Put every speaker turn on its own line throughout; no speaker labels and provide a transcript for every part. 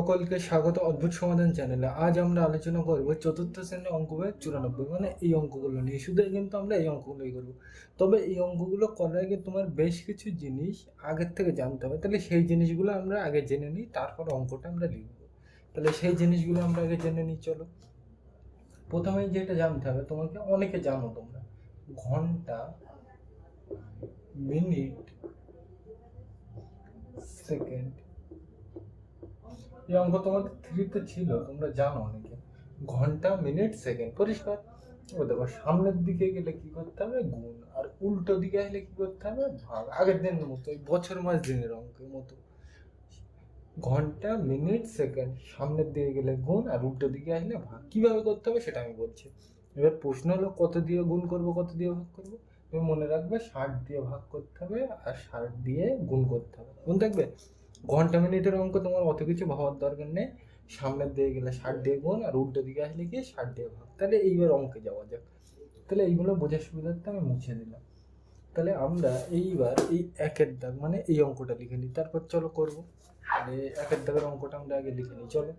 সকলকে স্বাগত, অদ্ভুত সমাধান চ্যানেলে। আজ আমরা আলোচনা করব চতুর্থ শ্রেণির অঙ্ক বই চুরানব্বই। মানে এই অঙ্কগুলো নিয়ে। শুধু কিন্তু আমরা এই অঙ্কগুলোই করব। তবে এই অঙ্কগুলো করার আগে তোমার বেশ কিছু জিনিস আগের থেকে জানতে হবে। তাহলে সেই জিনিসগুলো আমরা আগে জেনে নিই, তারপর অঙ্কটা আমরা লিখব। তাহলে সেই জিনিসগুলো আমরা আগে জেনে নিই, চলো। প্রথমে যেটা জানতে হবে, তোমাকে অনেকে জানো তোমরা, ঘণ্টা, মিনিট, সেকেন্ড এই অঙ্ক তোমাদের থ্রিতে ছিল, তোমরা জানো অনেকে। ঘণ্টা মিনিট সেকেন্ড পরিষ্কার। ও দেখো, সামনের দিকে গেলে কি করতে হবে? গুণ। আর উল্টো দিকে আসলে কি করতে হবে? ভাগ। আগের দিনের মতো ওই বছর মাস দিনের অঙ্কের মতো। ঘণ্টা মিনিট সেকেন্ড সামনের দিকে গেলে গুণ আর উল্টো দিকে আসলে ভাগ। কীভাবে করতে হবে সেটা আমি বলছি। এবার প্রশ্ন হলো, কত দিয়ে গুণ করব, কত দিয়ে ভাগ করব? তুমি মনে রাখবে, ষাট দিয়ে ভাগ করতে হবে আর ষাট দিয়ে গুণ করতে হবে। গুণ থাকবে? ঘণ্টা মিনিটের অঙ্ক তোমার অত কিছু ভাবার দরকার নেই। সামনের দিকে গেলে ষাট দিয়ে গুণ আর উল্টো দিকে আসলে গিয়ে ষাট দিয়ে ভাগ। তাহলে এইবার অঙ্কে যাওয়া যাক। তাহলে এইগুলো বোঝার সুবিধার্থে আমি মুছে দিলাম। তাহলে আমরা এইবার এই একের দাগ মানে এই অঙ্কটা লিখে নিই। তারপর চলো করব। তাহলে একের দাগের অঙ্কটা আমরা আগে লিখে নিই। চলো।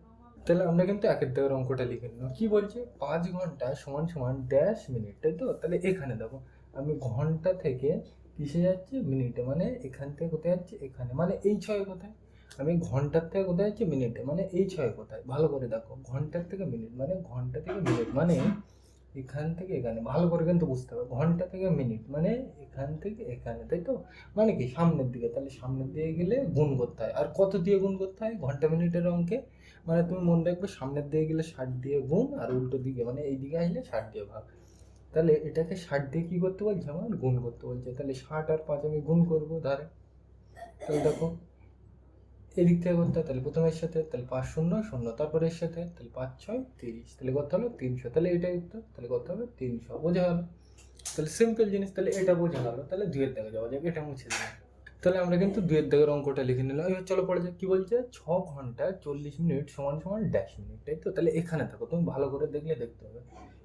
তাহলে আমরা কিন্তু একের দাগের অঙ্কটা লিখে নিলাম। কি বলছে? পাঁচ ঘণ্টা সমান সমান ড্যাশ মিনিট তাই তো? তাহলে এখানে দেখো, আমি ঘণ্টা থেকে কিসে যাচ্ছে মিনিটে মানে এখান থেকে কোথায় যাচ্ছে, এখানে। মানে এই ছয় কোথায়? আমি ঘণ্টার থেকে কোথায় যাচ্ছি মিনিটে মানে এই ছয় কোথায়? ভালো করে দেখো, ঘণ্টার থেকে মিনিট মানে ঘণ্টা থেকে মিনিট মানে এখান থেকে এখানে। ভালো করে কিন্তু বুঝতে হবে, ঘণ্টা থেকে মিনিট মানে এখান থেকে এখানে, তাই তো? মানে কি, সামনের দিকে। তাহলে সামনের দিকে গেলে গুণ করতে হয়। আর কত দিয়ে গুণ করতে হয়? ঘণ্টা মিনিটের অঙ্কে। মানে তুমি মনে রাখবে, সামনের দিকে গেলে ষাট দিয়ে গুণ, আর উল্টো দিকে মানে এই দিকে আসলে ষাট দিয়ে ভাগ। তাহলে এটাকে ষাট দিয়ে কী করতে বলছে আমার? গুণ করতে বলছে। তাহলে ষাট আর পাঁচ আমি গুণ করব, ধারে। তাহলে দেখো, এদিক থেকে করতে হয়, তাহলে প্রথমের সাথে, তাহলে পাঁচ শূন্য শূন্য। তারপরে এর সাথে, তাহলে পাঁচ ছয়, তিরিশ। তাহলে কত হলো তিনশো। তাহলে এটাই উত্তর, তাহলে কত হবে তিনশো। বোঝা গেল? তাহলে সিম্পল জিনিস, তাহলে এটা বোঝা গেল। তাহলে দুয়ের দাগে যাওয়া যাবে এটা মুছে দিলাম। তাহলে আমরা কিন্তু দুয়ের দাগের অঙ্কটা লিখে নিলাম। এবার চলো পড়ে যাক কী বলছে? ছ ঘণ্টা চল্লিশ মিনিট সমান সমান ড্যাশ মিনিট, তাই তো? তাহলে এখানে থাকো, তুমি ভালো করে দেখলে দেখতে হবে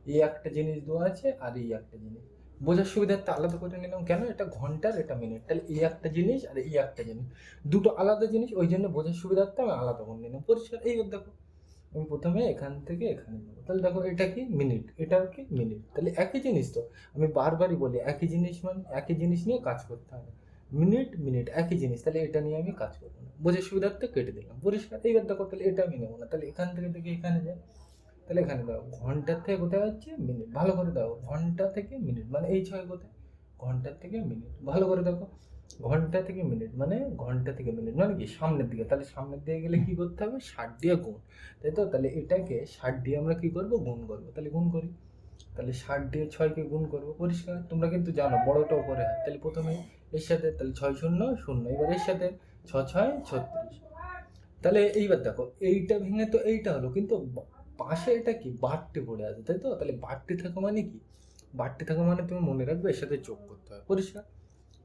এই একটা জিনিস দেওয়া আছে আর এই একটা জিনিস। বোঝার সুবিধার্থে আলাদা করে নিলাম। কেন? এটা ঘণ্টার, এটা মিনিট। তাহলে এই একটা জিনিস আর এই একটা জিনিস। দুটো আলাদা জিনিস, ওই জন্য বোঝার সুবিধার্থে আমি আলাদা করে নিলাম। পরিষ্কার। এই দেখো, আমি প্রথমে এখান থেকে এখানে যাব তাহলে দেখো, এটা কি মিনিট? এটাও কি মিনিট? তাহলে একই জিনিস তো। আমি বারবারই বলি, একই জিনিস মানে একই জিনিস নিয়ে কাজ করতে হবে। মিনিট মিনিট, একই জিনিস। তাহলে এটা নিয়ে আমি কাজ করব না। বোঝার সুবিধার্থে কেটে দিলাম। পরিষ্কার। এইবার দেখো, তাহলে এটা আমি নেব না। তাহলে এখান থেকে থেকে এখানে যাই তাহলে এখানে দাও ঘণ্টার থেকে কোথায় যাচ্ছে? মিনিট ভালো করে দাও ঘণ্টা থেকে মিনিট মানে এই ছয় কোথায়? ঘণ্টার থেকে মিনিট ভালো করে দেখো, ঘণ্টা থেকে মিনিট মানে ঘণ্টা থেকে মিনিট মানে কি? সামনের দিকে। তাহলে সামনের দিকে গেলে কি করতে হবে? ষাট দিয়ে গুণ। তাই তো? তাহলে এটাকে ষাট দিয়ে আমরা কি করব? গুণ করব। তাহলে গুণ করি। তাহলে ষাট দিয়ে ছয়কে গুণ করব। পরিষ্কার? তোমরা কিন্তু জানো, বড়টা উপরে হাত তাহলে প্রথমে এর সাথে, তাহলে ছয় শূন্য শূন্য। এবার এর সাথে ছ ছয়, ছত্রিশ। তাহলে এইবার দেখো, এইটা ভেঙে তো এইটা হলো, কিন্তু পাশে এটা কি? বাড়তে পড়ে আছে, তাই তো? তাহলে বাড়তে থাকা মানে কি? বাড়তে থাকা মানে তুমি মনে রাখবে এর সাথে যোগ করতে হয় পরিষ্কার?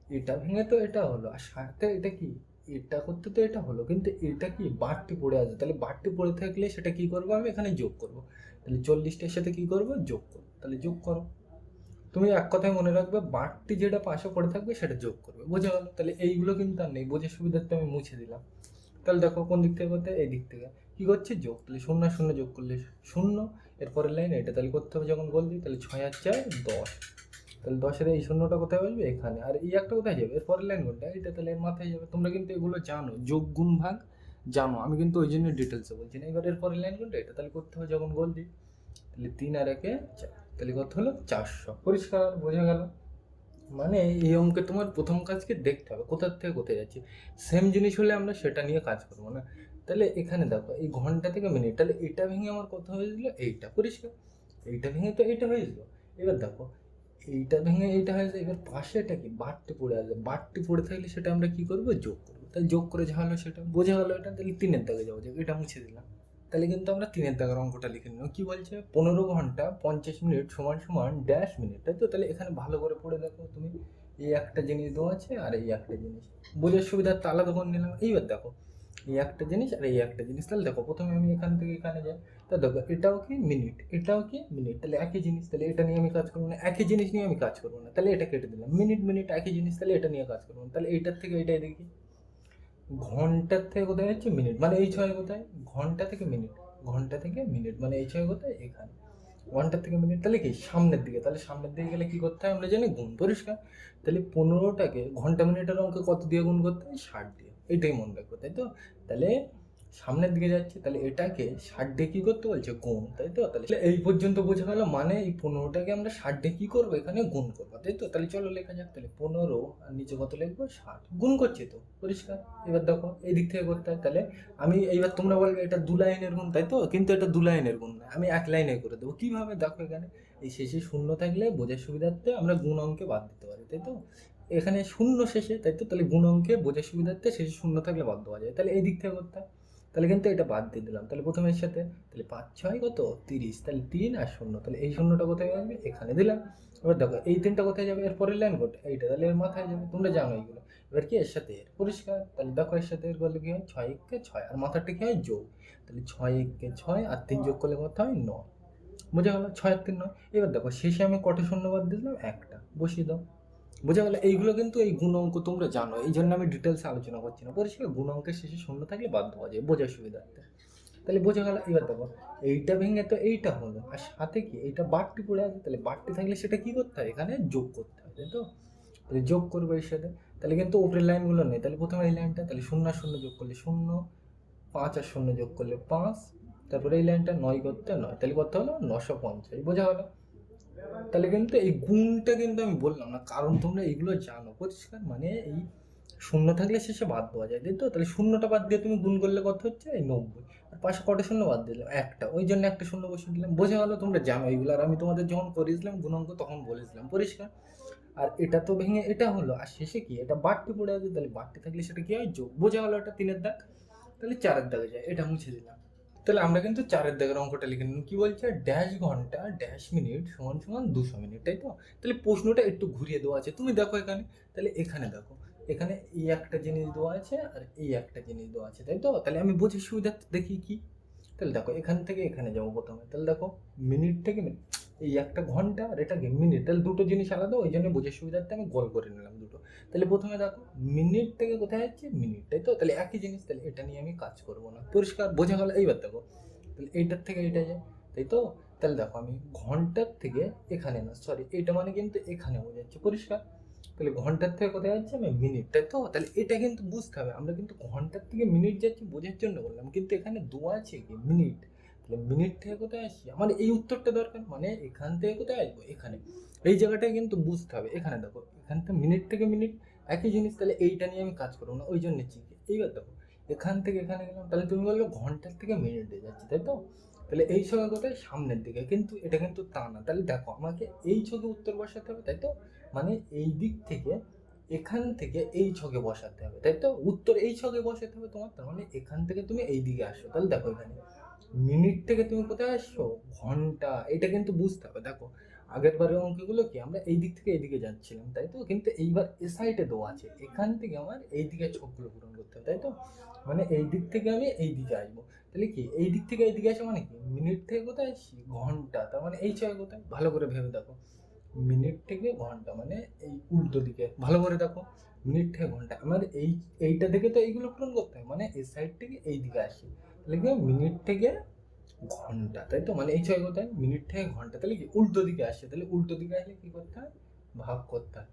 এটা ভেঙে তো এটা হলো, আর সাথে এটা কি? এটা করতে তো এটা হলো, কিন্তু এটা কি বাড়তি পড়ে আছে? তাহলে বাড়তি পড়ে থাকলে সেটা কি করব আমি? এখানে যোগ করব। তাহলে চল্লিশটার সাথে কি করব? যোগ করব। তাহলে যোগ করো। তুমি এক কথায় মনে রাখবে, বাড়তি যেটা পাশে পড়ে থাকবে সেটা যোগ করবে, বোঝা গেল? তাহলে এইগুলো কিন্তু আর নেই, বোঝার সুবিধার্থে আমি মুছে দিলাম। তাহলে দেখো কোন দিক থেকে করতে এই দিক থেকে। কি করছে যোগ তাহলে শূন্য শূন্য যোগ করলে শূন্য। এরপরের লাইন এটা তাহলে করতে হবে যখন বলবি, তাহলে ছয় আর চার, দশ। তাহলে দশের এই শূন্যটা কোথায় বলবে? এখানে। আর এই একটা কোথায় যাবে? এরপরের লাইন কোনটা? এটা তাহলে এর মাথায় যাবে। তোমরা কিন্তু এগুলো জানো। যোগ, গুণ, ভাগ জানো। আমি কিন্তু ওই জন্য ডিটেলসে বলছি না। এবার এরপরের লাইন কোনটা? এটা তাহলে করতে হবে যখন বলবি, তাহলে তিন আর একে চার। তাহলে কত হলো? চারশো। পরিষ্কার, বোঝা গেল? মানে এই অঙ্কে তোমার প্রথম কাজকে দেখতে হবে। কোথার থেকে কোথায় যাচ্ছে? সেম জিনিস হলে আমরা সেটা নিয়ে কাজ করব না। তাহলে এখানে দেখো, এই ঘণ্টা থেকে মিনিট, তাহলে এটা ভেঙে আমার কত হয়েছিল এইটা পরিষ্কার। এইটা ভেঙে তো এইটা হয়েছিল এবার দেখো, এইটা ভেঙে এইটা হয়েছে এবার পাশে এটা কি? বাড়তি পড়ে আসবে বাড়তি পড়ে থাকলে সেটা আমরা কি করব? যোগ করব। তাহলে যোগ করে যা হলো সেটা। বোঝা গেলো এটা, তাহলে তিনের দাগে যাব, যাক, এটা মুছে দিলাম। তাহলে কিন্তু আমরা তিনের দাগের অঙ্কটা লিখে নিলাম। কী বলছে? পনেরো ঘণ্টা পঞ্চাশ মিনিট সমান সমান ড্যাশ মিনিট তাই তো? তাহলে এখানে ভালো করে পড়ে দেখো তুমি। এই একটা জিনিস দেওয়া আছে আর এই একটা জিনিস। বোঝার সুবিধার্থে আলাদা করে নিলাম। এইবার দেখো এই একটা জিনিস আর এই একটা জিনিস। তাহলে দেখো, প্রথমে আমি এখান থেকে এখানে যাই। তা দেখো, এটাও কি মিনিট এটাও কি মিনিট তাহলে একই জিনিস, তাহলে এটা নিয়ে আমি কাজ করব না। একই জিনিস নিয়ে আমি কাজ করব না। তাহলে এটা কেটে দিলাম। মিনিট মিনিট একই জিনিস, তাহলে এটা নিয়ে কাজ করব না। তাহলে এইটার থেকে এটাই দেখি ঘণ্টার থেকে কোথায় যাচ্ছে? মিনিট মানে এই ছয় কোথায়? ঘণ্টা থেকে মিনিট ঘণ্টা থেকে মিনিট মানে এই ছয় কোথায়? এখানে। ঘণ্টা থেকে মিনিট তাহলে কি? সামনের দিকে। তাহলে সামনের দিকে গেলে কি করতে হয়? আমরা জানি গুণ পরিষ্কার। তাহলে পনেরোটাকে ঘণ্টা মিনিটের অঙ্কে কত দিয়ে গুণ করতে হয়? ষাট দিয়ে। এটাই মনে রাখব, তাই তো? তাহলে সামনের দিকে যাচ্ছে, তাহলে এটাকে ষাট দিয়ে কী করতে বলছে? গুণ, তাই তো? তাহলে এই পর্যন্ত বোঝা গেল মানে এই পনেরোটাকে আমরা ষাট দিয়ে কী করব? এখানে গুণ করব, তাই তো? তাহলে চলো লেখা যাক, তাহলে পনেরো আর নিচে কত লিখব? ষাট। গুণ করছে তো, পরিষ্কার? এবার দেখো এই দিক থেকে করতে হয়, তাহলে আমি এইবার তোমরা বলবে এটা দু লাইনের গুণ, তাই তো? কিন্তু এটা দু লাইনের গুণ না, আমি এক লাইনে করে দেবো। কীভাবে? দেখো এখানে, এই শেষে শূন্য থাকলে বোঝার সুবিধার্থে আমরা গুণ অঙ্কে বাদ দিতে পারি, তাই তো? এখানে শূন্য শেষে, তাই তো? তাহলে গুণ অঙ্কে বোঝার সুবিধার্থে শেষে শূন্য থাকলে বাদ দেওয়া যায়। তাহলে এই দিক থেকে করতে তাহলে কিন্তু এটা বাদ দিয়ে দিলাম। তাহলে প্রথমের সাথে, তাহলে পাঁচ ছয় কত? তিরিশ। তাহলে তিন আর শূন্য। তাহলে এই শূন্যটা কোথায় আসবে? এখানে দিলাম। এবার দেখো, এই তিনটা কোথায় যাবে? এর পরের লাইন কোথায়? এইটা। তাহলে এর মাথায় যাবে। তোমরা জানো এইগুলো। এবার কি? এর সাথে এর পরিষ্কার। তাহলে দেখো, এর সাথে এর করলে কী হয়? ছয় একে ছয়। আর মাথাটা কী হয়? যোগ। তাহলে ছয় একে ছয় আর তিন যোগ করলে কত হয়? নয়। বোঝা গেল? ছয় আর তিন নয়। এবার দেখো, শেষে আমি কটা শূন্য বাদ দিলাম? একটা। বসিয়ে দাও। বোঝা গেল, এইগুলো কিন্তু এই গুণ অঙ্ক তোমরা জানো। এই জন্য আমি ডিটেলসে আলোচনা করছি না। পরিষ্কার গুণ অঙ্কের শেষে শূন্য থাকলে বাদ দেওয়া যায়, বোঝার সুবিধার্থে। তাহলে বোঝা গেল, এবার দেখো, এইটা ভেঙে তো এইটা হলো, আর সাথে কি? এইটা বাড়তি পড়ে আছে, তাহলে বাড়তি থাকলে সেটা কি করতে হয়? এখানে যোগ করতে হয়, তাই তো? তাহলে যোগ করব এর সাথে। তাহলে কিন্তু উপরের লাইনগুলো নেই, তাহলে প্রথমে এই লাইনটা, তাহলে শূন্য শূন্য যোগ করলে শূন্য, পাঁচ আর শূন্য যোগ করলে পাঁচ, তারপরে এই লাইনটা নয় করতে নয়, তাহলে কত হলো? নশো পঞ্চাশ, বোঝা গেলো? তাহলে কিন্তু এই গুণটা কিন্তু আমি বললাম না। কারণ তোমরা এগুলো জানো। পরিষ্কার? মানে এই শূন্য থাকলে শেষে বাদ দেওয়া যায়, তাই তো? তাহলে শূন্যটা বাদ দিয়ে তুমি গুণ করলে কত হচ্ছে? এই নব্বই। আর পাশে কটা শূন্য বাদ দিলাম? একটা। ওই জন্য একটা শূন্য বসিয়ে দিলাম। বোঝা গেলো তোমরা জানো এইগুলো আর আমি তোমাদের যখন করেছিলাম গুণাঙ্ক, তখন বলেছিলাম। পরিষ্কার? আর এটা তো ভেঙে, এটা হলো। আর শেষে কি? এটা বাড়তি পড়ে আছে, তাহলে বাড়তি থাকলে সেটা কি হয়? যোগ। বোঝা গেলো এটা তিনের দাগ। তাহলে চারের দাগে যায়। এটা মুছে দিলাম। তাহলে আমরা কিন্তু চারের দাগের অঙ্কটা লিখে নিলাম। কি বলছে? ড্যাশ ঘণ্টা ড্যাশ মিনিট সমান সমান দুশো মিনিট তাই তো? তাহলে প্রশ্নটা একটু ঘুরিয়ে দেওয়া আছে। তুমি দেখো এখানে। তাহলে এখানে দেখো। এখানে এই একটা জিনিস দেওয়া আছে আর এই একটা জিনিস দেওয়া আছে, তাই তো? তাহলে আমি বুঝি সুবিধা দেখি কি? তাহলে দেখো, এখান থেকে এখানে যাব প্রথমে। তাহলে দেখো মিনিট থেকে মিনিট এই একটা ঘণ্টা আর এটা কি মিনিট তাহলে দুটো জিনিস আলাদা, ওই জন্য বোঝার সুবিধার্থে আমি গোল করে নিলাম দুটো। তাহলে প্রথমে দেখো মিনিট থেকে কোথায় যাচ্ছে? মিনিট তাই তো? তাহলে একই জিনিস, তাহলে এটা নিয়ে আমি কাজ করব না। পরিষ্কার, বোঝা গেল? এইবার দেখো, তাহলে এইটার থেকে এটা যায়, তাই তো? তাহলে দেখো, আমি ঘণ্টার থেকে এখানে না সরি এটা মানে কিন্তু এখানে বোঝাচ্ছে, পরিষ্কার? তাহলে ঘণ্টার থেকে কোথায় যাচ্ছে? আমি মিনিট তাই তো? তাহলে এটা কিন্তু বুঝতে হবে। আমরা কিন্তু ঘণ্টার থেকে মিনিট যাচ্ছি, বোঝার জন্য বললাম, কিন্তু এখানে দু আছে কি? মিনিট তাহলে মিনিট থেকে কোথায় আসছি আমার এই উত্তরটা দরকার মানে এখান থেকে কোথায় আসব? এখানে। এই জায়গাটায় কিন্তু বুঝতে হবে। এখানে দেখো, এখান থেকে মিনিট থেকে মিনিট একই জিনিস, তাহলে এইটা নিয়ে আমি কাজ করব না, ওই জন্য চিকি এইবার দেখো, এখান থেকে এখানে গেলাম, তাহলে তুমি বলল ঘণ্টার থেকে মিনিটে যাচ্ছি, তাই তো? তাহলে এই ছকে কোথায়? সামনের দিকে। কিন্তু এটা কিন্তু তা না। তাহলে দেখো, আমাকে এই ছকে উত্তর বসাতে হবে, তাই তো? মানে এই দিক থেকে এখান থেকে এই ছকে বসাতে হবে, তাই তো? উত্তর এই ছকে বসাতে হবে তোমার, তার মানে এখান থেকে তুমি এই দিকে আসো। তাহলে দেখো এখানে। মিনিট থেকে তুমি কোথায় আসছো? ঘণ্টা, এটা কিন্তু বুঝতে হবে। দেখো, আগের বারের অঙ্কগুলো কি? আমরা এই দিক থেকে এইদিকে যাচ্ছিলাম, তাই তো? কিন্তু এইবার এ সাইডে দেওয়া আছে। এখান থেকে আমার এই দিকে ছকগুলো পূরণ করতে হবে, তাই তো? মানে এই দিক থেকে আমি এই দিকে আসব। তাহলে কি? এই দিক থেকে এই দিকে আসে মানে কি? মিনিট থেকে কোথায় আসছি? ঘণ্টা। তার মানে এই ছয় কোথায়? ভালো করে ভেবে দেখো। মিনিট থেকে ঘণ্টা মানে এই উল্টো দিকে। ভালো করে দেখো। মিনিট থেকে ঘণ্টা। আমার এই, এইটা থেকে তো এইগুলো পূরণ করতে হয়। মানে এই সাইড থেকে এই দিকে আসি। তাহলে কি মিনিট থেকে ঘণ্টা। তাই তো? মানে এই ছয় কোথায় মিনিট থেকে ঘণ্টা। তাহলে কি উল্টো দিকে আসে? তাহলে উল্টো দিকে আসলে কি করতে হয়? ভাগ করতে হয়।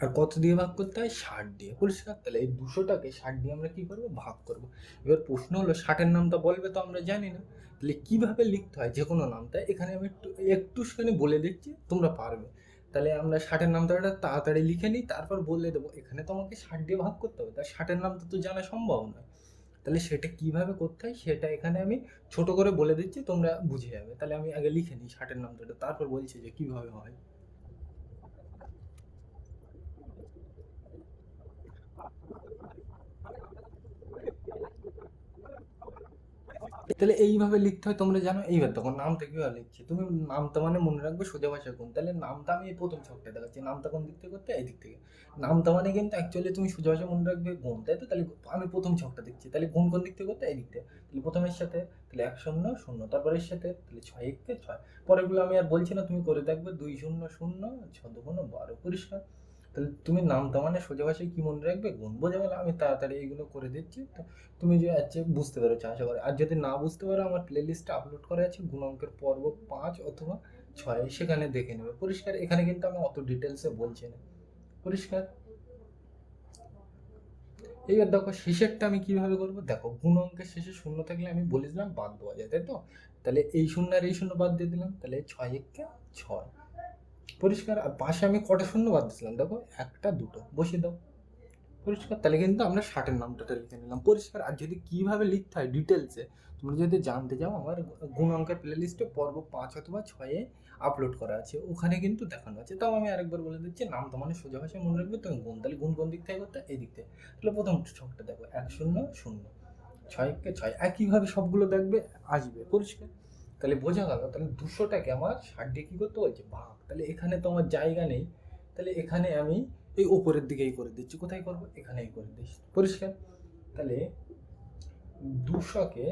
আর কত দিয়ে ভাগ করতে হয়? ষাট দিয়ে। পরিষ্কার? তাহলে এই দুশোটাকে ষাট দিয়ে আমরা কি করব? ভাগ করব। এবার প্রশ্ন হলো, ষাটের নামটা বলবে তো আমরা জানি না। তাহলে কীভাবে লিখতে হয় যে কোনো নামটা? এখানে আমি একটু একটুখানি বলে দিচ্ছি, তোমরা পারবে। তাহলে আমরা ষাটের নামটা একটা তাড়াতাড়ি লিখে নিই, তারপর বলে দেবো, এখানে তো আমাকে ষাট দিয়ে ভাগ করতে হবে। তার ষাটের নামটা তো জানা সম্ভব নয়। তাহলে সেটা কীভাবে করতে হয় সেটা এখানে আমি ছোট করে বলে দিচ্ছি, তোমরা বুঝে যাবে। তাহলে আমি আগে লিখে নিই ষাটের নামটা, তারপর বলছি যে কীভাবে হয়। তাহলে এইভাবে লিখতে হয়, তোমরা জানো? এইবার তখন নামটা কীভাবে লিখছি? তুমি নামটা মানে মনে রাখবে সোজা ভাষা কোন। তাহলে নামটা আমি এই প্রথম ছকটা দেখাচ্ছি। নামটা কোন দিক থেকে করতে? এই দিক থেকে। নামটা মানে কিন্তু অ্যাকচুয়ালি তুমি সোজা ভাষা মনে রাখবে গুণ তাই তো? তাহলে আমি প্রথম ছকটা দেখছি। তাহলে গুণ কোন দিক থেকে করতে? এই দিক থেকে। তাহলে প্রথমের সাথে, তাহলে এক শূন্য শূন্য। তারপরের সাথে, তাহলে ছয় এককে ছয়। পরেরগুলো আমি আর বলছি না, তুমি করে দেখবে দুই শূন্য শূন্য, ছ দুগুণ বারো। পরিষ্কার? তাহলে তুমি নামতা মানে সোজা ভাষায় কি মনে রাখবে? গুণ বোঝা গেল আমি তাড়াতাড়ি এগুলো করে দিচ্ছি। তো তুমি যে আজকে বুঝতে পেরেছ আশা করি আর যদি না বুঝতে পারো, আমার প্লে লিস্টে আপলোড করা আছে গুণ অঙ্কের পর্ব পাঁচ অথবা ছয়, সেখানে দেখে নেবে। পরিষ্কার, এখানে কিন্তু আমি অত ডিটেলসে বলছি না। পরিষ্কার? এইবার দেখো, শেষেরটা আমি কীভাবে করব? দেখো গুণ অঙ্কের শেষে শূন্য থাকলে আমি বলেছিলাম বাদ দেওয়া যায়, তাই তো? তাহলে এই শূন্য আর এই শূন্য বাদ দিয়ে দিলাম, তাহলে ছয় একে ছয়। পরিষ্কার, আর পাশে আমি কটা শূন্য বাদ দিয়েছিলাম, দেখো, একটা, দুটো, বসিয়ে দাও। পরিষ্কার, তাহলে কিন্তু আমরা ষাটের নামটা লিখে নিলাম। পরিষ্কার, আর যদি কীভাবে লিখতে হয় ডিটেলসে তোমরা যদি জানতে চাও, আমার গুণ অঙ্কের প্লে লিস্টে পর্ব পাঁচ অথবা ছয়ে আপলোড করা আছে, ওখানে কিন্তু দেখানো আছে। তাও আমি আরেকবার বলে দিচ্ছি, নাম তো মানে সোজা ভাষায় মনে রাখবে, তুমি গুণ, তাহলে গুণ কোন দিক থেকে করতে এই দিক থেকে। তাহলে প্রথম ছকটা দেখো, এক শূন্য শূন্য, ছয়কে ছয়, একইভাবে সবগুলো দেখবে, আসবে, পরিষ্কার। তাহলে বোঝা গেল, তাহলে দুশোটাকে আমার ষাট দিয়ে কী করতে বলছে ভাগ তাহলে এখানে তো আমার জায়গা নেই। তাহলে এখানে আমি এই ওপরের দিকেই করে দিচ্ছি। কোথায় করব? এখানেই করে দিচ্ছি পরিষ্কার? তাহলে দুশোকে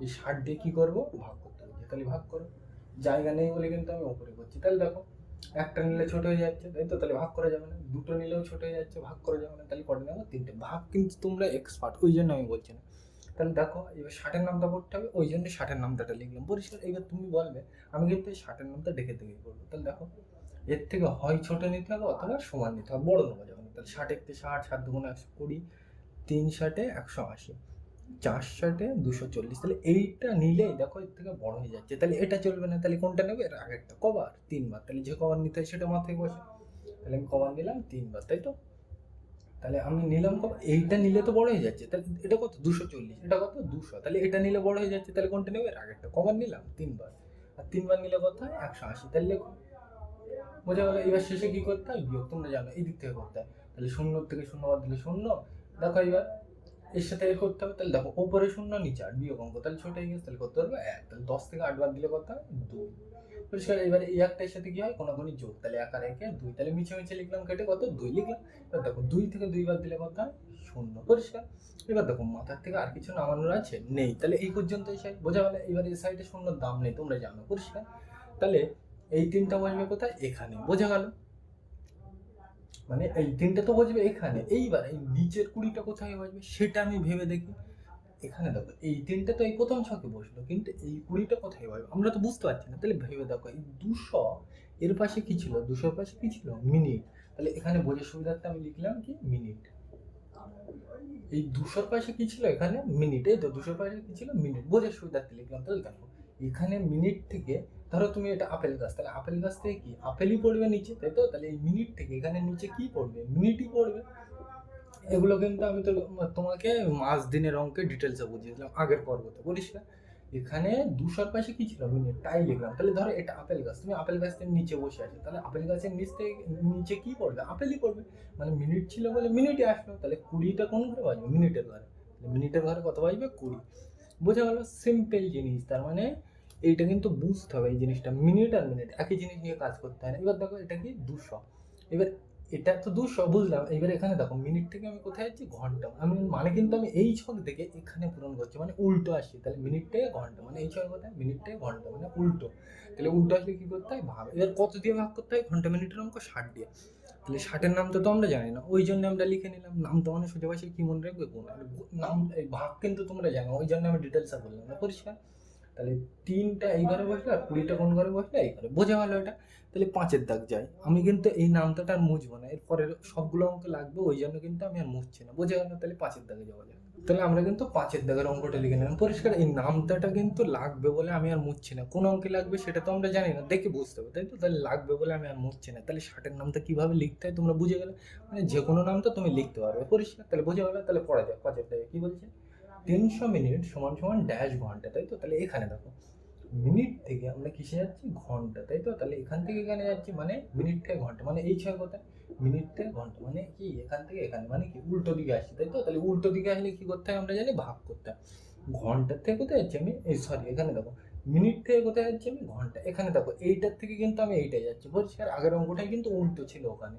এই ষাট দিয়ে কী করব? ভাগ করতে বলছে তাহলে ভাগ করো। জায়গা নেই বলে কিন্তু আমি ওপরে করছি। তাহলে দেখো, একটা নিলে ছোট হয়ে যাচ্ছে, তাই তো? তাহলে ভাগ করা যাবে না। দুটো নিলেও ছোট হয়ে যাচ্ছে, ভাগ করা যাবে না। তাহলে কটা নেব? তিনটে। ভাগ কিন্তু তোমরা এক্সপার্ট ওই জন্য আমি বলছি না। তাহলে দেখো, এবার ষাটের নামটা পড়তে হবে, ওই জন্য ষাটের নামটাটা লিখলাম। পরিষ্কার, এবার তুমি বলবে, আমি কিন্তু ষাটের নামটা দেখে দেখে করব তাহলে দেখো, এর থেকে হয় ছোট নিতে হবে অথবা সমান নিতে হবে, বড় নেওয়া যখন। তাহলে ষাট একটি ষাট সাত দুগুণ একশো কুড়ি, তিন ষাটে একশো আশি, চার ষাটে দুশো চল্লিশ। তাহলে এইটা নিলেই দেখো, এর থেকে বড় হয়ে যাচ্ছে। তাহলে এটা চলবে না, তাহলে কোনটা নেবে? এর আগেরটা কবার তিনবার। তাহলে যে কবার নিতে হয় সেটা মাথায় বসে। তাহলে আমি কবার নিলাম, তিনবার, তাই তো? তাহলে আমি নিলাম কবার এইটা নিলে তো বড় হয়ে যাচ্ছে। তাহলে এটা কত? দুশো চল্লিশ। এটা কত? দুশো। তাহলে এটা নিলে বড় হয়ে যাচ্ছে। তাহলে কোনটা নেবে? আগেরটা। কবার নিলাম? তিনবার। আর তিনবার নিলে কত হয়? একশো আশি। তাহলে লেখো। বোঝা গেল? এবার শেষে কি করতে হয়? বিয়োগ। তোমরা জানো, এই দিক থেকে করতে হয়। তাহলে শূন্য থেকে শূন্য বাদ দিলে শূন্য। দেখো এবার, এর সাথে এ করতে হবে। তাহলে দেখো ওপরে শূন্য, নিচে আট বিয়োগ অঙ্ক। তাহলে ছোট হয়ে গেছে। তাহলে করতে পারবে এক। তাহলে দশ থেকে আট বাদ দিলে কত হয়? দুই। পরিষ্কার, এবার এই একটার সাথে কি হয়? কোনো কোনো যোগ তাহলে এক একে দুই, তাহলে মিছে মিছে লিখলাম, কেটে কত? দুই লিখলাম। এবার দেখো, দুই থেকে দুই বাদ দিলে কত শূন্য। পরিষ্কার? এবার দেখো, মাথার থেকে আর কিছু নামানোর আছে? নেই। তাহলে এই পর্যন্ত সাইড বোঝা গেল? এবার এই সাইডে শূন্যর দাম নেই, তোমরা জানো। পরিষ্কার? তাহলে এই তিনটা বসবে কোথায়? এখানে। বোঝা গেল? মানে এই তিনটা তো বসবে এখানে। এইবার এই নিচের কুড়িটা কোথায় বসবে? সেটা আমি ভেবে দেখি। এখানে দেখো, এই তিনটা তো এই প্রথম ছকে বসল, কিন্তু এই কুড়িটা কোথায় বসবে? আমরা তো বুঝতে পারছি না, তাহলে ভেবে দেখো, এই দুশো এর পাশে কি ছিল? দুশোর পাশে কি ছিল? মিনিট। তাহলে এখানে বোঝার সুবিধার্থে আমি লিখলাম কি? মিনিট। এই দুশোর পাশে কি ছিল এখানে? মিনিট। এই তো দুশোর পাশে কি ছিল? মিনিট। বোঝার সুবিধার্থে লিখলাম, তাহলে দেখো, এখানে মিনিট থেকে, ধরো তুমি এটা আপেল গাছ, তাহলে আপেল গাছ থেকে কি? আপেলই পড়বে নিচে, তাই তো? তাহলে এই মিনিট থেকে এখানে নিচে কি পড়বে? মিনিটই পড়বে। এগুলো কিন্তু আমি তো তোমাকে মাস দিনের অঙ্কে ডিটেলসে বুঝিয়ে দিলাম আগের পর্বতে, বলিস না? এখানে দুশোর পাশে কি ছিল? তাই লিখলাম। তাহলে ধরো এটা আপেল গাছ, তুমি আপেল গাছ থেকে নিচে বসে আছো, তাহলে আপেল গাছের নিচ থেকে, নিচে কি পড়বে? আপেলই পড়বে। মানে মিনিট ছিল বলে মিনিটে আসলো। তাহলে কুড়িটা কোন ঘরে বাজবে? মিনিটের ঘরে। মিনিটের ঘরে কত বাজবে? কুড়ি। বোঝা গেল? সিম্পল জিনিস। তার মানে এইটা কিন্তু বুঝতে হবে এই জিনিসটা। মিনিট আর মিনিট একই জিনিস নিয়ে কাজ করতে হয় না। এবার দেখো এটা কি? দুশো। এবার এটা তো দুশো বুঝলাম। এবার এখানে দেখো মিনিট থেকে আমি কোথায় যাচ্ছি? ঘণ্টা। আমি মানে কিন্তু আমি এই ছক থেকে এখানে পূরণ করছি মানে উল্টো আসছি। তাহলে মিনিট থেকে ঘণ্টা মানে এই ছক কোথায়? মিনিট থেকে ঘণ্টা মানে উল্টো। তাহলে উল্টো আসলে কী করতে হয়? ভাগ। এবার কত দিয়ে ভাগ করতে হয়? ঘণ্টা মিনিটের অঙ্ক ষাট দিয়ে। তাহলে ষাটের নাম তো আমরা জানি না। ওই জন্য আমরা লিখে নিলাম, নাম তো মানে সোজা ভাষায় কী মনে রাখবে? নাম ভাগ কিন্তু তোমরা জানো, ওই জন্য আমি ডিটেলসে বললাম না। পরিষ্কার? তাহলে তিনটা এই ঘরে বসলে আর কুড়িটা কোন ঘরে বসলে এই ঘরে? বোঝা গেল এটা? তাহলে পাঁচের দাগ যায়। আমি কিন্তু এই নামটাটা আর মুছবো না। এরপরে সবগুলো অঙ্ক লাগবে, ওই জন্য কিন্তু আমি আর মুছছি না। বোঝা গেল, তাহলে পাঁচের দাগে যাওয়া যায় তাহলে আমরা কিন্তু পাঁচের দাগের অঙ্কটা লিখে নিলাম। পরিষ্কার, এই নামটাটা কিন্তু লাগবে বলে আমি আর মুছছি না। কোন অঙ্কে লাগবে সেটা তো আমরা জানি না। দেখে বুঝতে হবে, তাই তো? তাহলে লাগবে বলে আমি আর মুছছি না। তাহলে ষাটের নামটা কীভাবে লিখতে হয় তোমরা বুঝে গেলে? মানে যে কোনো নামটা তুমি লিখতে পারবে। পরিষ্কার, তাহলে বোঝা গেলো, তাহলে পড়া যায় পাঁচের দাগে কি বলছে? তিনশো মিনিট সমান সমান ড্যাশ ঘণ্টা, তাই তো? তাহলে এখানে দেখো, মিনিট থেকে আমরা কিসে যাচ্ছি? ঘণ্টা, তাই তো? তাহলে এখান থেকে এখানে যাচ্ছি মানে মিনিট থেকে ঘণ্টা মানে এই ছয় কথা মিনিট থেকে ঘণ্টা মানে কি? এখান থেকে এখানে মানে কি? উল্টো দিকে আসছি, তাই তো? তাহলে উল্টো দিকে আসলে কি করতে হয় আমরা জানি? ভাগ করতে হয়। ঘণ্টার থেকে কোথায় যাচ্ছি আমি? এই সরি এখানে দেখো, মিনিট থেকে কোথায় যাচ্ছি আমি? ঘণ্টা, এখানে দেখো, এইটার থেকে কিন্তু আমি এইটাই যাচ্ছি বলছি আর আগের অঙ্কটাই কিন্তু উল্টো ছিল ওখানে।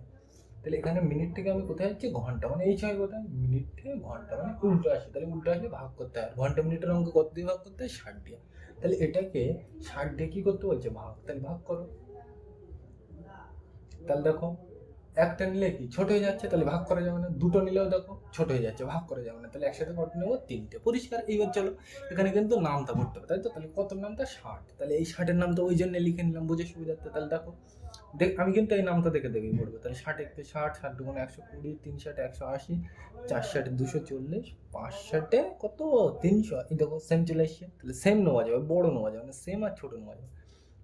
তাহলে এখানে মিনিট থেকে আমি কোথায় যাচ্ছি? ঘণ্টা মানে এই ছয় কোথায়? মিনিট থেকে ঘণ্টা মানে উল্টো আসে। তাহলে উল্টো আসলে ভাগ করতে হয়। ঘণ্টা মিনিটের অঙ্ক কত দিয়ে ভাগ করতে হয়? ষাট দিয়ে। তাহলে এটাকে ষাট দিয়ে কী করতে বলছে? ভাগ। তাহলে ভাগ করো। তাহলে দেখো একটা নিলে কি? ছোট হয়ে যাচ্ছে, তাহলে ভাগ করা যাবে না। দুটো নিলেও দেখো, ছোট হয়ে যাচ্ছে, ভাগ করা যাবে না। তাহলে একসাথে কত নেব? তিনটে। পরিষ্কার, এইবার চলো। এখানে কিন্তু নামটা পড়তে হবে, তাই তো? তাহলে কত নামটা? ষাট। তাহলে এই ষাটের নামটা ওই জন্য লিখে নিলাম, বুঝে সুবিধার্থে। তাহলে দেখো, দেখ, আমি কিন্তু এই নামটা দেখে দেখেই পড়ব। তাহলে ষাট একটু ষাট ষাট দুগুণে একশো কুড়ি, তিন ষাটে একশো আশি, চার ষাটে দুশো চল্লিশ, পাঁচ ষাটে কত? তিনশো। এই দেখো সেম চলে এসছে। তাহলে সেম নেওয়া যাবে, বড় নেওয়া যাবে না সেম আর ছোট নেওয়া যাবে।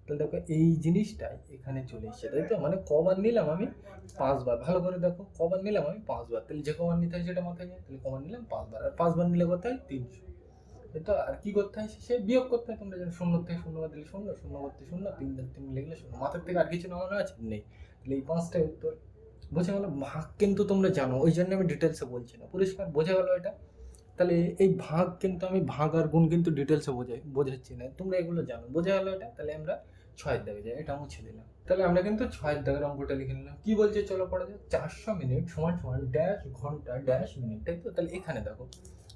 তাহলে দেখো এই জিনিসটাই এখানে চলে এসছে, তাই তো? মানে কবার নিলাম আমি পাঁচবার। ভালো করে দেখো কবার নিলাম আমি পাঁচবার। তাহলে যে কবার নিতে হয় সেটা মাথায় তাহলে কবার নিলাম পাঁচবার। আর পাঁচবার নিলে কত হয়? তিনশো। তো? আর কি করতে হয়? সে বিয়োগ করতে হয়। তোমরা জানো, শূন্য থেকে শূন্য বাদ দিলে শূন্য শূন্য করতে শূন্য, তিন দিন তিন লিখলে শূন্য। মাথার থেকে আর কিছু নামানো আছে? নেই। তাহলে এই পাঁচটাই উত্তর। বোঝা গেল? ভাগ কিন্তু তোমরা জানো, ওই জন্য আমি ডিটেলসে বলছি না। পরিষ্কার বোঝা গেল এটা? তাহলে এই ভাগ কিন্তু আমি ভাগ আর গুণ কিন্তু ডিটেলসে বোঝাই, বোঝাচ্ছি না। তোমরা এগুলো জানো। বোঝা গেল এটা? তাহলে আমরা ছয়ের দাগে যাই এটা মুছে দিলাম। তাহলে আমরা কিন্তু ছয়ের দাগের অঙ্কটা লিখে নিলাম। কি বলছে চলো পড়া যাক? চারশো মিনিট সমান সমান ড্যাশ ঘণ্টা ড্যাশ মিনিট তাই তো? তাহলে এখানে দেখো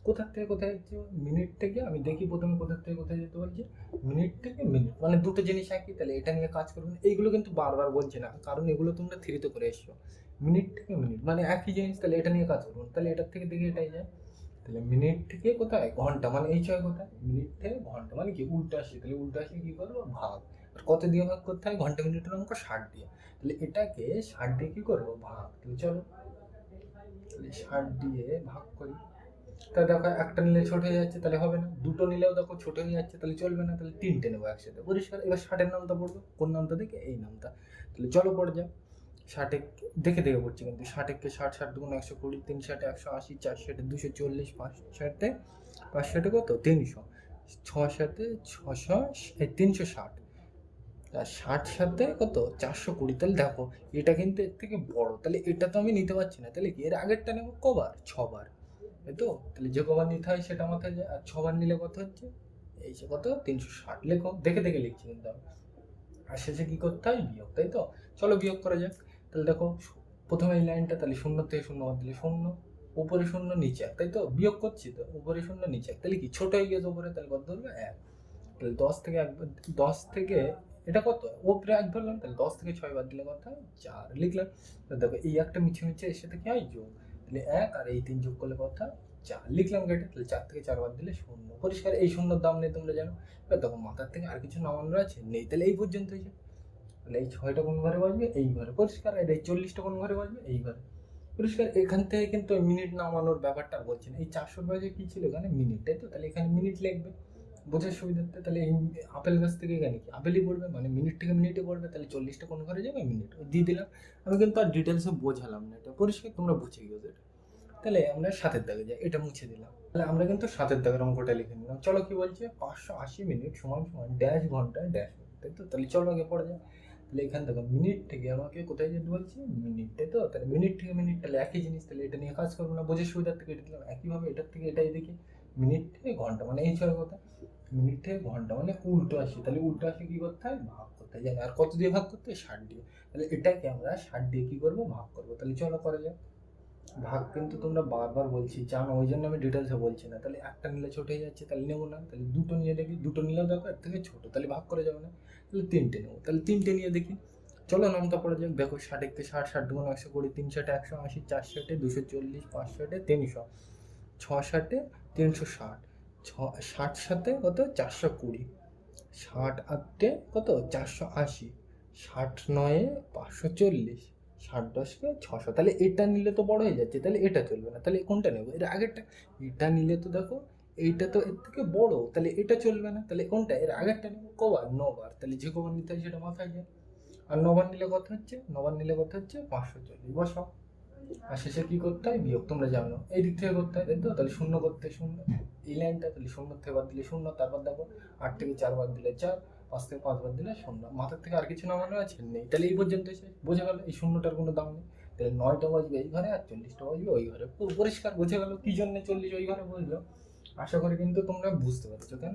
কোথার থেকে কোথায় যাচ্ছে? মিনিট থেকে, আমি দেখি প্রথমে কোথার থেকে কোথায় যেতে বলছি। মিনিট থেকে মিনিট মানে দুটো জিনিস একই, তাহলে এটা নিয়ে কাজ করবেন এইগুলো কিন্তু বারবার বলছে না, কারণ এগুলো তোমরা থ্রিতে করে এসছো। মিনিট থেকে মিনিট মানে একই জিনিস, তাহলে এটা নিয়ে কাজ করবেন তাহলে এটার থেকে দেখে এটাই যায়। তাহলে মিনিট থেকে কোথায়? ঘণ্টা মানে এই ছয় কোথায়? মিনিট থেকে ঘণ্টা মানে কি? উল্টো আসছে, তাহলে উল্টো আসলে কি করব? ভাগ। কত দিয়ে ভাগ করতে হয়? ঘণ্টা মিনিটের অঙ্ক ষাট দিয়ে। তাহলে এটাকে ষাট দিয়ে কী করব? ভাগ। তাহলে চলো। তাহলে ষাট দিয়ে ভাগ করি। তা দেখো, একটা নিলে ছোট হয়ে যাচ্ছে, তাহলে হবে না। দুটো নিলেও দেখো ছোট হয়ে যাচ্ছে, তাহলে চলবে না। তাহলে তিনটে নেব একসাথে। পরিষ্কার? এবার ষাটের নামটা পড়ব। কোন নামটা দেখে? এই নামটা। তাহলে চলো পড়ে যাও ষাটে দেখে দেখে পড়ছি কিন্তু। ষাটেকে ষাট ষাট দুগুণ একশো কুড়ি, তিন ষাটে একশো আশি, চার ষাটে দুশো চল্লিশ, পাঁচ ষাটে পাঁচ ষাটে কত? তিনশো। ছ সাথে ছশো তিনশো ষাট। ষাট সাথে কত? চারশো কুড়ি। তাহলে দেখো, এটা কিন্তু এর থেকে বড়। তাহলে এটা তো আমি নিতে পারছি না। তাহলে কি এর আগেরটা নেব কবার? ছবার। তাই তো? তাহলে যে কবার নিতে হয় সেটা মাথায় যায় আর ছবার নিলে কত হচ্ছে? এই যে কত? তিনশো ষাট। লেখো, দেখে দেখে লিখছি কিন্তু আমি। আর শেষে কী করতে হয়? বিয়োগ, তাই তো? চলো বিয়োগ করা যাক। তাহলে দেখো, প্রথমে এই লাইনটা, তাহলে শূন্য থেকে শূন্য বাদ দিলে শূন্য। উপরে শূন্য, নিচে এক, তাই তো? বিয়োগ করছি তো? উপরে শূন্য, নিচে এক। তাহলে কি? ছোট হয়ে গেছে উপরে, তাহলে কত ধরবে? এক। তাহলে দশ থেকে এক, দশ থেকে এটা কত? উপরে এক ধরলাম তাহলে দশ থেকে ছয় বাদ দিলে হয় চার লিখলাম। দেখো, এই একটা মিছে মিছে এর সাথে কি হয়? যোগ। তাহলে এক আর এই তিন যোগ করলে কত চার লিখলাম কেটে তাহলে চার থেকে চার বাদ দিলে শূন্য। পরিষ্কার, এই শূন্যর দাম নেই তোমরা জানো। এবার দেখো, মাথার থেকে আর কিছু নামানোর আছে? নেই, তাহলে এই পর্যন্ত হয়েছে। তাহলে এই ছয়টা কোন ঘরে বাজবে এই ঘরে। পরিষ্কার, আর এই চল্লিশটা কোন ঘরে বাজবে এই ঘরে। পরিষ্কার, এখান থেকে কিন্তু মিনিট নামানোর ব্যাপারটা বলছি না। এই চারশোর বাজে কি ছিল এখানে? মিনিট তাই তো? তাহলে এখানে মিনিট লিখবে। বোঝার সুবিধার্থে তাহলে এই আপেল গাছ থেকে এখানে কি? আপেলই পড়বে? মানে মিনিট থেকে মিনিটে পড়বে? তাহলে চল্লিশটা কোন ঘরে যাবে? মিনিট দিয়ে দিলাম। আমি কিন্তু আর ডিটেলসে বোঝালাম না এটা। পরিষ্কার, তোমরা বুঝে গিয়েছো এটা। তাহলে আমরা সাতের দাগে যাই। এটা মুছে দিলাম। তাহলে আমরা কিন্তু সাতের দাগের অঙ্কটা লিখে নিলাম। চলো কি বলছে? পাঁচশো আশি মিনিট সমান সমান ড্যাশ ঘণ্টা ড্যাশ তাই তো? তাহলে চলো আগে পড়ে যায় তাহলে এখান থেকে মিনিট থেকে আমাকে কোথায় যেতে বলছি? মিনিট তাই তো? তাহলে মিনিট থেকে মিনিট তাহলে একই জিনিস। তাহলে এটা নিয়ে কাজ করব না। বোঝার সুবিধার থেকে এটা দিলাম। একইভাবে এটার থেকে এটাই দেখি। মিনিট থেকে ঘণ্টা। মানে এই ছয় কথা। মিনিট থেকে ঘণ্টা মানে উল্টো আসি। তাহলে উল্টো আসি কী করতে হয়? ভাগ করতে হয়। আর কত দিয়ে ভাগ করতে হয়? ষাট দিয়ে। তাহলে এটাকে আমরা ষাট দিয়ে কী করব? ভাগ করব। তাহলে চলো করা যাক। ভাগ কিন্তু তোমরা বারবার বলছি, জানো, ওই জন্য আমি ডিটেলসে বলছি না। তাহলে একটা নিলে ছোট হয়ে যাচ্ছে, তাহলে নেব না। তাহলে দুটো নিয়ে দেখি, দুটো নিলেও দেখো এর থেকে ছোটো। তাহলে ভাগ করে যাবে না। তাহলে তিনটে নেব। তাহলে তিনটে নিয়ে দেখি। চলো নামটা পড়ে যাক। দেখো ষাট একটু ষাট ষাট দুগুণ একশো কুড়ি, তিন ষাটে একশো আশি, চার ষাটে দুশো চল্লিশ, পাঁচ ষাটে তিনশো, ছ ষাটে তিনশো ষাট। ছ, ষাট সাথে কত? চারশো কুড়ি। ষাট আটে কত? চারশো আশি। ষাট নয়ে পাঁচশো চল্লিশ। ষাট দশকে ছশো। তাহলে এটা নিলে তো বড় হয়ে যাচ্ছে। তাহলে এটা চলবে না। তাহলে কোনটা নেব? এর আগেরটা। এটা নিলে তো দেখো, এইটা তো এর থেকে বড়। তাহলে এটা চলবে না। তাহলে কোনটা? এর আগেরটা নেব কবার? নবার। তাহলে যে কবার নিতে হয় সেটা মাথায় যায়। আর নবার নিলে কত হচ্ছে? নবার নিলে কত হচ্ছে? পাঁচশো চল্লিশ। বসাও আর শেষে কি করতে হয়? বিয়োগ তোমরা জানো এই দিক থেকে করতে হয় তাই তো? তাহলে শূন্য করতে শূন্য। এই লাইনটা তাহলে শূন্য থেকে বাদ দিলে শূন্য তারপর দেখো আট থেকে চার বাদ দিলে চার পাঁচ থেকে পাঁচ বাদ দিলে শূন্য। মাথার থেকে আর কিছু না নামানো আছে? নেই। তাহলে এই পর্যন্ত এসে বোঝা গেল এই শূন্যটার কোনো দাম নেই। তাহলে নয়টা বাজবে এই ঘরে আর চল্লিশটা বাজবে ওই ঘরে। পরিষ্কার বোঝা গেল কি জন্য চল্লিশ ওই ঘরে বুঝলো আশা করি কিন্তু তোমরা বুঝতে পারছ কেন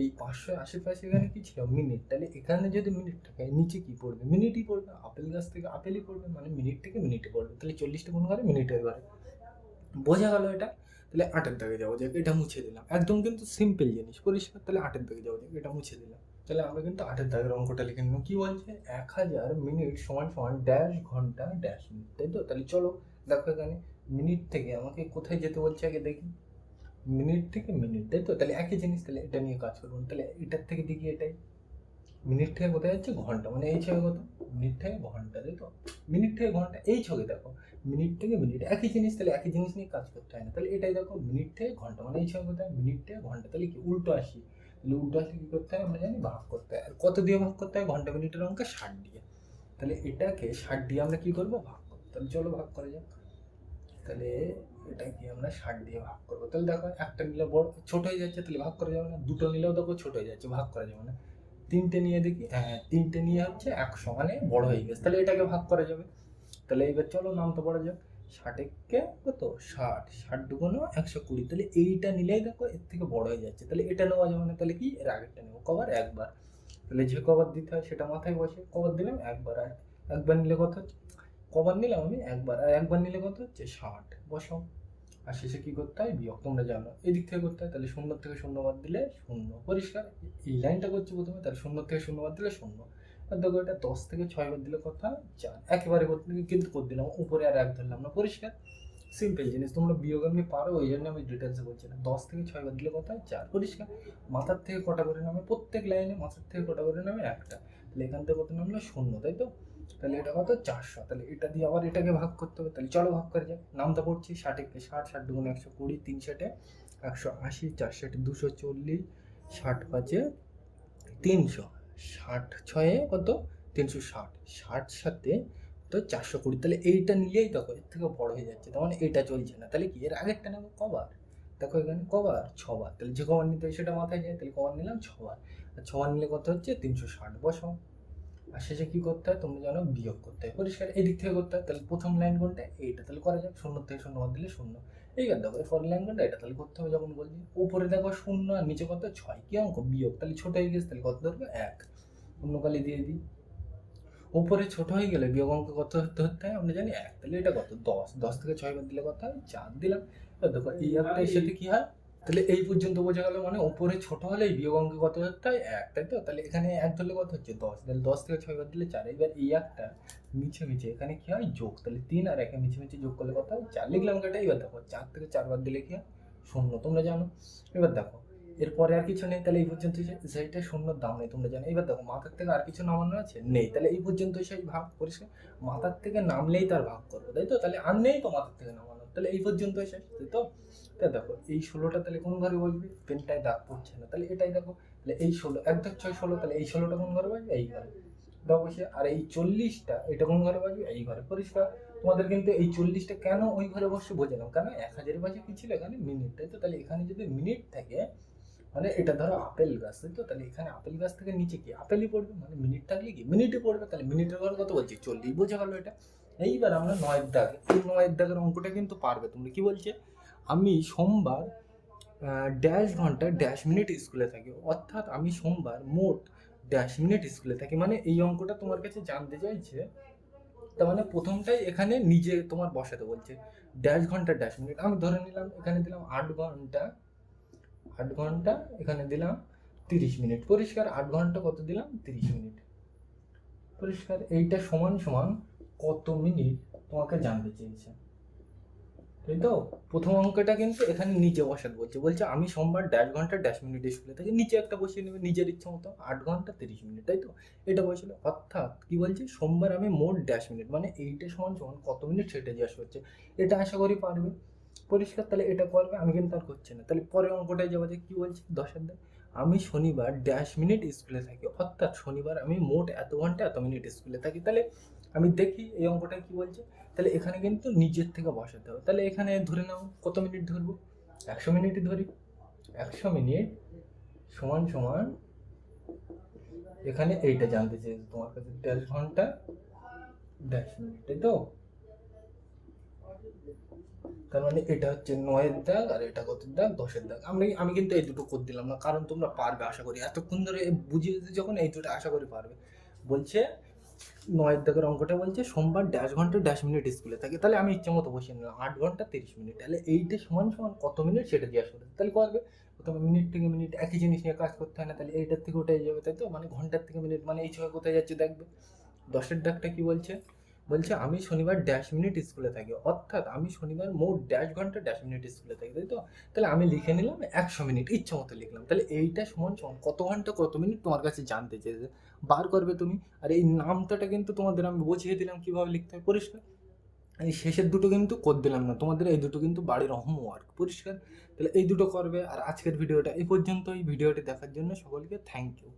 এই পাঁচশো আশেপাশে এখানে কি ছিল? মিনিট তাহলে এখানে যদি মিনিট থাকে, নিচে কি পড়বে? মিনিটই পড়বে। আপেল গাছ থেকে আপেলই পড়বে মানে মিনিট থেকে মিনিটে পড়বে। তাহলে চল্লিশটা কোন ঘরে মিনিটের ঘরে বোঝা গেল এটা? তাহলে আটের দাগে যাওয়া যাক, এটা মুছে দিলাম। একদম কিন্তু সিম্পল জিনিস, পরিষ্কার। তাহলে আটের দাগে যাওয়া যাক, এটা মুছে দিলাম। তাহলে আমরা কিন্তু আটের দাগের অঙ্কটা লিখে নিলাম। কি বলছে? এক হাজার মিনিট সমান সমান ড্যাশ ঘণ্টা ড্যাশ মিনিট তাই তো? তাহলে চলো, দেখো এখানে। মিনিট থেকে আমাকে কোথায় যেতে বলছে আগে দেখি। মিনিট থেকে মিনিট, তাই তো? তাহলে একই জিনিস, তাহলে এটা নিয়ে কাজ করব তাহলে এটার থেকে দেখি এটাই। মিনিট থেকে কোথায় যাচ্ছে? ঘণ্টা। মানে এই ছবি কত? মিনিট থেকে ঘণ্টা, তাই তো? মিনিট থেকে ঘণ্টা। এই ছবি দেখো। মিনিট থেকে মিনিট। একই জিনিস, তাহলে একই জিনিস নিয়ে কাজ করতে হয় না। তাহলে এটাই দেখো, মিনিট থেকে ঘণ্টা। মানে এই ছবি কোথায়? মিনিট থেকে ঘণ্টা। তাহলে কি উল্টো আসি? তাহলে উল্টো আসলে কী করতে হয়? আমরা জানি ভাগ করতে হয়। আর কত দিয়ে ভাগ করতে হয়? ঘণ্টা মিনিটের অঙ্কে ষাট দিয়ে। তাহলে এটাকে ষাট দিয়ে আমরা কী করব? ভাগ করব। তাহলে চলো ভাগ করা যাক। তাহলে এটাকে আমরা ষাট দিয়ে ভাগ করব। তাহলে দেখো একটা নিলে বড়, ছোট হয়ে যাচ্ছে, তাহলে ভাগ করা যাবে না। দুটো নিলেও দেখো ছোট হয়ে যাচ্ছে, ভাগ করা যাবে না। তিনটে নিয়ে দেখি হ্যাঁ তিনটে নিয়ে হচ্ছে একশো মানে বড় হয়ে গেছে। তাহলে এটাকে ভাগ করা যাবে। তাহলে এবার চলো নাম তো পড়া যাক। ষাটেরকে কত? ষাট। ষাট দুগুণ একশো কুড়ি। তাহলে এইটা নিলেই দেখো এর থেকে বড় হয়ে যাচ্ছে। তাহলে এটা নেওয়া যাবে না, তাহলে কি? এর আগেরটা নেব, কবার? একবার। তাহলে যে কবার দিতে হয় সেটা মাথায় বসে, কবার দিলাম, একবার আর একবার নিলে কত কবার নিলাম আমি একবার, আর একবার নিলে কত হচ্ছে ষাট। বসাও। আর শেষে কি করতে হয়? বিয়োগ। তোমরা জানো, এদিক থেকে করতে হয়, তাহলে শূন্য থেকে শূন্য বাদ দিলে শূন্য। পরিষ্কার? এই লাইনটা করছি প্রথমে, তাহলে শূন্য থেকে শূন্য বাদ দিলে শূন্য। আর দেখো এটা দশ থেকে ছয় বাদ দিলে কথা চার। একেবারে করতে কিন্তু করে দিলাম, উপরে আর এক ধরলাম না, পরিষ্কার? সিম্পল জিনিস, তোমরা বিয়োগ আমি পারো, ওই জন্য আমি ডিটেলসে বলছি না। দশ থেকে ছয় বাদ দিলে কথা চার। পরিষ্কার? মাথার থেকে কটা করে নামে? প্রত্যেক লাইনে মাথার থেকে কটা করে নামে একটা। তাহলে এখান থেকে কত নামলো? শূন্য, তাই তো? তাহলে এটা কত? চারশো। তাহলে এটা দিয়ে আবার এটাকে ভাগ করতে হবে। তাহলে চলো ভাগ করে যাক নামটা পড়ছি। ষাটকে ষাট ষাট দুগুণ একশো কুড়ি, তিন ষাটে একশো আশি, চার ষাটে দুশো চল্লিশ, ষাট পাঁচে তিনশো। ষাট ছয়ে কত? তিনশো ষাট। ষাট সাথে তো চারশো কুড়ি। তাহলে এইটা নিলেই দেখো, এর থেকে বড় হয়ে যাচ্ছে। তার মানে এইটা চলছে না। তাহলে কি? এর আগেরটা নেব কবার? দেখো এখানে কবার? ছবার। তাহলে যে কবার নিতে হয় সেটা মাথায় যায়। তাহলে কবার নিলাম, ছবার। আর ছবার নিলে কত হচ্ছে? তিনশো ষাট। বসো। আর শেষে কী করতে হয়, তোমরা জানো বিয়োগ করতে হয়। পরিষ্কার, এদিক থেকে করতে হয়, তাহলে প্রথম লাইন কোনটা? এইটা তাহলে করা যাক, শূন্য থেকে শূন্য দিলে শূন্য। এই আর দেখো এরপর লাইন কোনটা? এটা তাহলে করতে হবে যখন বলছি, উপরে দেখো শূন্য আর নিচে কত? ছয়। কি অঙ্ক? বিয়োগ। তাহলে ছোট হয়ে গেছে, তাহলে কত ধরবে? এক। অন্য কালি দিয়ে দিই। উপরে ছোট হয়ে গেলে বিয়োগ অঙ্ক কত হতে হয়? আমরা জানি এক। তাহলে এটা কত? দশ। দশ থেকে ছয় বাদ দিলে কত হয়? চার দিলাম। দেখো, এই একটার সাথে কি হয়? তাহলে এই পর্যন্ত বোঝা গেল মানে ওপরে ছোট হলে বিয়োগ অঙ্ক কত হয় এক, তাই তো? তাহলে এখানে এক ধরলে কত হচ্ছে? দশ। তাহলে দশ থেকে ছয় বাদ দিলে চার। এবার এই একটা মিছে মিছে। এখানে কি হয়? যোগ। তাহলে তিন আর একে মিছে মিছে যোগ করলে কত হয়? চার। লিখলাম কেটে এবার দেখো, চার থেকে চার বাদ দিলে কি হয়? শূন্য। তোমরা জানো? এবার দেখো, এরপরে আর কিছু নেই। তাহলে এই পর্যন্ত সেইটা শূন্যর দাম নেই। তোমরা জানো? এবার দেখো, মাথার থেকে আর কিছু নামানো আছে? নেই। তাহলে এই পর্যন্ত সেই ভাগ। পরিষ্কার? মাথার থেকে নামলেই তার ভাগ করব, তাই তো? তাহলে আর নেই তো মাথার থেকে নামানো। তাহলে এই পর্যন্ত এসে তাই তো? তা দেখো, এই ষোলোটা তাহলে কোন ঘরে বসবে? পেনটায় দাগ পড়ছে না। তাহলে এটাই দেখো, তাহলে এই ষোলো, এক দেখ ছয় ষোলো, তাহলে এই ষোলোটা কোন ঘরে বাজবে এই ঘরে। দাও বসে, আর এই চল্লিশটা, এটা কোন ঘরে বাজবে এই ঘরে। পরিষ্কার? তোমাদের কিন্তু এই চল্লিশটা কেন ওই ঘরে বসে বোঝালাম। কেন এক হাজারের পাশে কি ছিল এখানে? মিনিট তাই তো? তাহলে এখানে যদি মিনিট থাকে মানে এটা ধরো আপেল গাছ, তাই তো? তাহলে এখানে আপেল গাছ থেকে নিচে কি আপেলই পড়বে? মানে মিনিট থাকলে কি? মিনিটে পড়বে। তাহলে মিনিটের ঘর কত বলছি? চল্লিশ, বোঝা গেল এটা। এইবার আমরা নয়ের দাগ, এই নয়ের দাগের অঙ্কটা কিন্তু পারবে। তোমরা কি বলছে? আমি সোমবার ড্যাশ ঘণ্টা ড্যাশ মিনিট স্কুলে থাকি। অর্থাৎ আমি সোমবার মোট ড্যাশ মিনিট স্কুলে থাকি। মানে এই অঙ্কটা তোমার কাছে জানতে চাইছে, তার মানে প্রথমটাই এখানে নিজে তোমার বসাতে বলছে। ড্যাশ ঘণ্টা ড্যাশ মিনিট আমি ধরে নিলাম, এখানে দিলাম আট ঘণ্টা আট ঘণ্টা, এখানে দিলাম তিরিশ মিনিট পরিষ্কার, আট ঘণ্টা কত দিলাম? তিরিশ মিনিট পরিষ্কার, এইটা সমান সমান কত মিনিট তোমাকে জানতে চেয়েছে? তাই তো? প্রথম অঙ্কটা কিন্তু এখানে নিচে বসাতে বলছে। বলছে, আমি সোমবার ড্যাশ ঘণ্টা ড্যাশ মিনিট স্কুলে থাকি। নিচে একটা বসিয়ে নেবে, নিজের ইচ্ছা মতো। আট ঘণ্টা তিরিশ মিনিট, তাই তো? এটা বসেছিল অর্থাৎ কি বলছে? সোমবার আমি মোট ড্যাশ মিনিট মানে এইটা সমান সমান কত মিনিট সেটা জিজ্ঞাসা করছে। এটা আশা করি পারবে। পরিষ্কার, তাহলে এটা করবে, আমি কিন্তু আর করছি না। তাহলে পরের অঙ্কটায় যাব যে কী বলছে দশের দাগ আমি শনিবার ড্যাশ মিনিট স্কুলে থাকি। অর্থাৎ শনিবার আমি মোট এত ঘণ্টা এত মিনিট স্কুলে থাকি। তাহলে আমি দেখি এই অঙ্কটা কি বলছে, তাহলে এখানে কিন্তু নিজের থেকে বসাতে হবে। তাহলে এখানে ধরে নাও, কত মিনিট ধরবো? একশো মিনিটই ধরি। একশো মিনিট সমান সমান, এখানে এইটা জানতে চেয়েছে তোমার কাছে ড্যাশ ঘণ্টা ড্যাশ মিনিট, তাই তো? তার মানে এটা হচ্ছে নয়ের দাগ আর এটা কত দাগ? দশের দাগ। আমি আমি কিন্তু এই দুটো করে দিলাম না, কারণ তোমরা পারবে, আশা করি। এতক্ষণ ধরে বুঝিয়ে যখন এই দুটো আশা করি পারবে। বলছে নয়ের দাগের অঙ্কটা বলছে, সোমবার ড্যাশ ঘণ্টা ড্যাশ মিনিট স্কুলে থাকে তাহলে আমি ইচ্ছে মতো বসিয়ে নিলাম। আট ঘণ্টা তিরিশ মিনিট তাহলে এইটা সমান সমান কত মিনিট সেটা জিজ্ঞাসা করে তাহলে করবে প্রথমে মিনিট থেকে মিনিট একই জিনিস নিয়ে কাজ করতে হয় না। তাহলে এইটার থেকে ওটাই যাবে, তাই তো? মানে ঘণ্টার থেকে মিনিট মানে এই ছয় কোথায় যাচ্ছে দেখবে। দশের ডাকটা কি বলছে? বলছে, আমি শনিবার ড্যাশ মিনিট স্কুলে থাকি। অর্থাৎ আমি শনিবার মোট ড্যাশ ঘণ্টা ড্যাশ মিনিট স্কুলে থাকি, তাই তো? তাহলে আমি লিখে নিলাম একশো মিনিট ইচ্ছা মতো লিখলাম। তাহলে এইটা সমান সমান কত ঘণ্টা, কত মিনিট তোমার কাছে জানতে চেয়েছে? বার করবে তুমি। আর এই নামটাটা কিন্তু তোমাদের আমি বুঝিয়ে দিলাম কীভাবে লিখতে হয়। পরিষ্কার? এই শেষের দুটো কিন্তু কর দিলাম না। তোমাদের এই দুটো কিন্তু বাড়ির হোমওয়ার্ক পরিষ্কার? তাহলে এই দুটো করবে। আর আজকের ভিডিওটা এই পর্যন্ত এই ভিডিওটি দেখার জন্য সকলকে থ্যাংক ইউ